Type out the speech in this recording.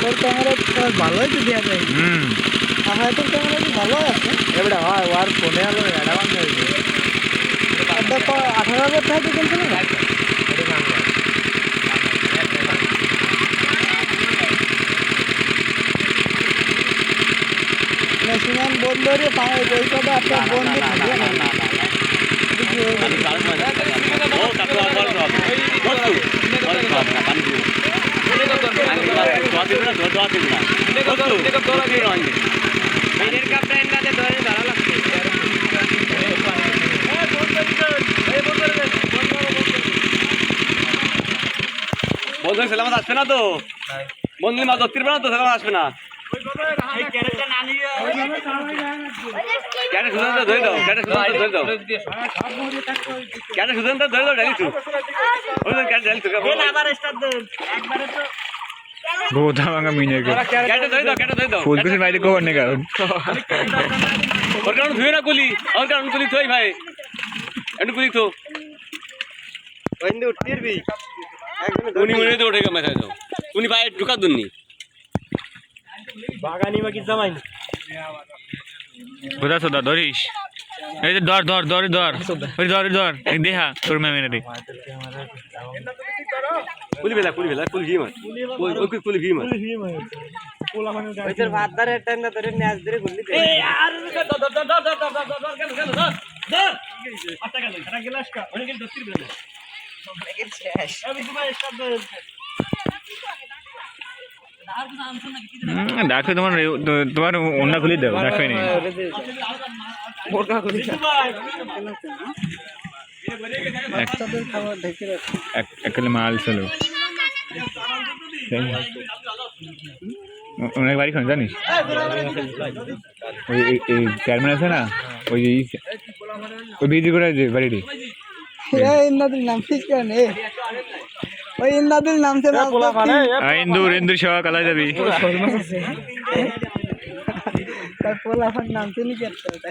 তোর নেই তোর ক্যামেরা ভালোই তো দেওয়া যায় হুম আমার তোর ক্যামেরা তো ভালো আছে এবারে হয় ওর ফোনে আলো অ্যাডভান্স হয়েছে আঠারো হাজার টাকা কিনছিল না মেশিনান বন্ধ রে পায়ে বই কবে আপনার বন্ধ থাকবে না বন্ধু, সেলামত আসবে না তো? বন্ধু, মা দত্তির বেলা তো সেলামত আসবে না। ক্যাটে সুজন ধরে দাও ক্যাটে সুজন ধরে দাও। ক্যাটে সুজন ধরে দাও ডালি তুই ক্যাটে ডালি তুই আবার স্টার্ট একবারে তো गोदा मांगा महीने का फूल किसी भाई को बनने का और कारण धुए ना कुली और कारण कुली थोई भाई एंड कुली थो बंदे उठती भी उन्हीं महीने तो उठेगा मैं तो उन्हीं भाई रुका दुन्नी बागानी में कितना माइन बुधा सोदा दोरीश এই যে ধর ধর ধর ধর ওই ধর ধর এক দেহা তোর মেয়ে মেরে কুলি বেলা কুলি বেলা কুলি ভিমা ওই কুলি ভিমা ওইটার ভাত ধরে টাইম না ধরে ন্যাস ধরে কুলি এই আর ধর ধর ধর ধর ধর ধর কেন কেন ধর ধর আটা গেল আটা গেলাস কা অনেক দস্তির বেলা আমি তোমার স্টার্ট ডাকলে তোমার তোমার অন্য খুলি দেবো ডাকবে নি। একলে মাল ছিল অনেক বাড়ি খান, জানিস? ওই চেয়ারম্যান আছে না? ওই ওই বিজি করে বাড়িটি? নাম ঠিক ওই ইন্দাদুল নামছে না পোলা মানে ইন্দুর ইন্দুর সেবা কালাই যাবি। পোলা নামছে নি কেটে